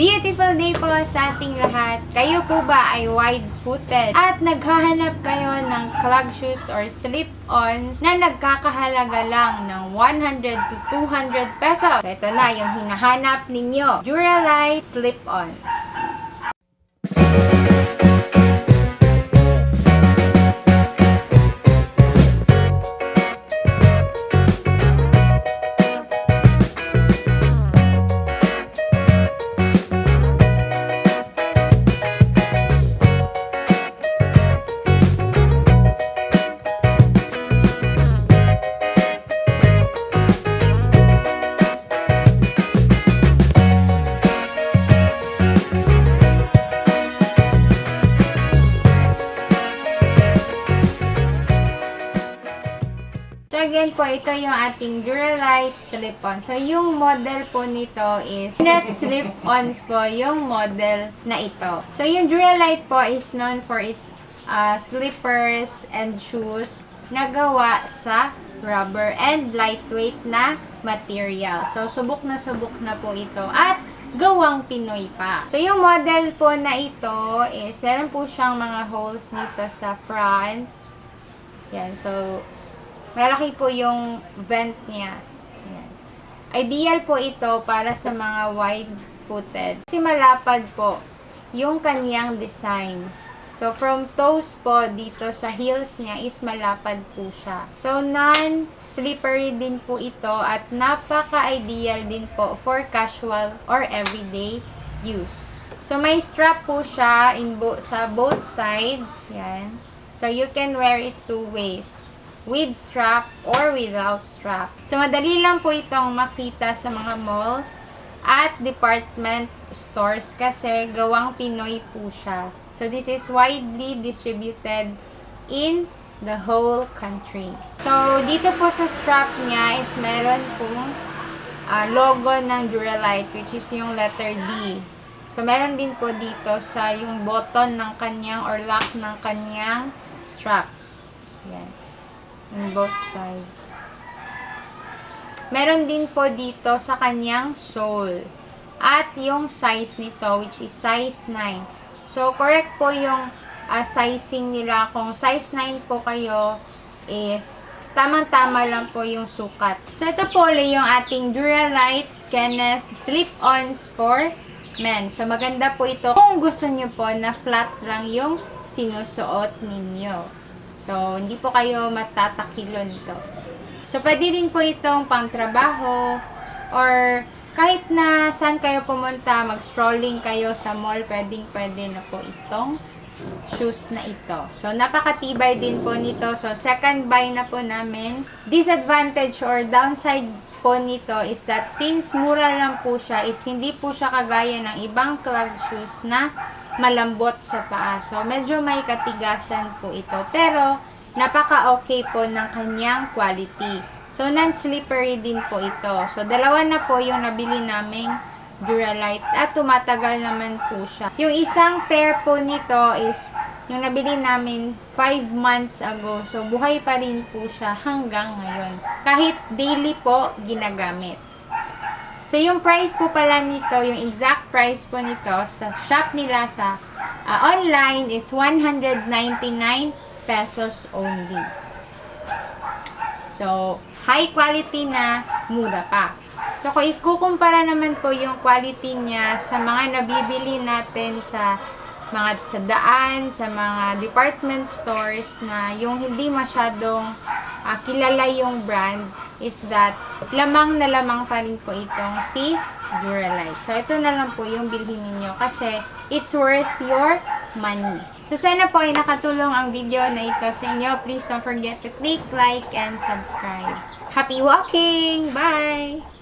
Beautiful day po sa ating lahat. Kayo po ba ay wide-footed at naghahanap kayo ng clog shoes or slip-ons na nagkakahalaga lang ng 100 to 200 pesos? So, ito na yung hinahanap ninyo. Duralite slip-ons. Again po, ito yung ating Duralite slip-on. So yung model po nito is net slip-ons po yung model na ito. So yung Duralite po is known for its uh, slippers and shoes na gawa sa rubber and lightweight na material. So subok na subok na po ito at gawang Pinoy pa. So yung model po na ito is meron po siyang mga holes nito sa front. Yan, so Malaki po yung vent niya. Ayan. Ideal po ito para sa mga wide-footed. Kasi malapad po yung kanyang design. So, from toes po dito sa heels niya is malapad po siya. So, non-slippery din po ito at napaka-ideal din po for casual or everyday use. So, may strap po siya in bo- sa both sides. Yan. So, you can wear it two ways with strap or without strap. So, madali lang po itong makita sa mga malls at department stores kasi gawang Pinoy po siya. So, this is widely distributed in the whole country. So, dito po sa strap niya is meron pong ah, logo ng Duralite which is yung letter D. So, meron din po dito sa yung button ng kanyang or lock ng kanyang straps. Yan on both sides. Meron din po dito sa kanyang sole. At yung size nito, which is size 9. So, correct po yung ah, sizing nila. Kung size 9 po kayo, is tamang-tama lang po yung sukat. So, ito po ulit yung ating Duralite Kenneth Slip-Ons for men. So, maganda po ito kung gusto nyo po na flat lang yung sinusuot ninyo. So, hindi po kayo matatakilo nito. So, pwede din po itong pang-trabaho or kahit na saan kayo pumunta, mag-strolling kayo sa mall, pwedeng pwede na po itong shoes na ito. So, napakatibay din po nito. So, second buy na po namin. Disadvantage or downside po nito is that since mura lang po siya, is hindi po siya kagaya ng ibang clog shoes na malambot sa paa. So, medyo may katigasan po ito. Pero, napaka-okay po ng kanyang quality. So, non-slippery din po ito. So, dalawa na po yung nabili naming Duralite at tumatagal naman po siya. Yung isang pair po nito is yung nabili namin 5 months ago. So, buhay pa rin po siya hanggang ngayon. Kahit daily po ginagamit. So, yung price po pala nito, yung exact price po nito sa shop nila sa ah, online is 199 pesos only. So, high quality na, mura pa. So, kung ikukumpara naman po yung quality niya sa mga nabibili natin sa mga sa daan, sa mga department stores na yung hindi masyadong ah, kilala yung brand is that lamang na lamang pa rin po itong si Duralite. So, ito na lang po yung bilhin ninyo kasi it's worth your money. So, sana po ay nakatulong ang video na ito sa inyo. Please don't forget to click like and subscribe. Happy walking! Bye!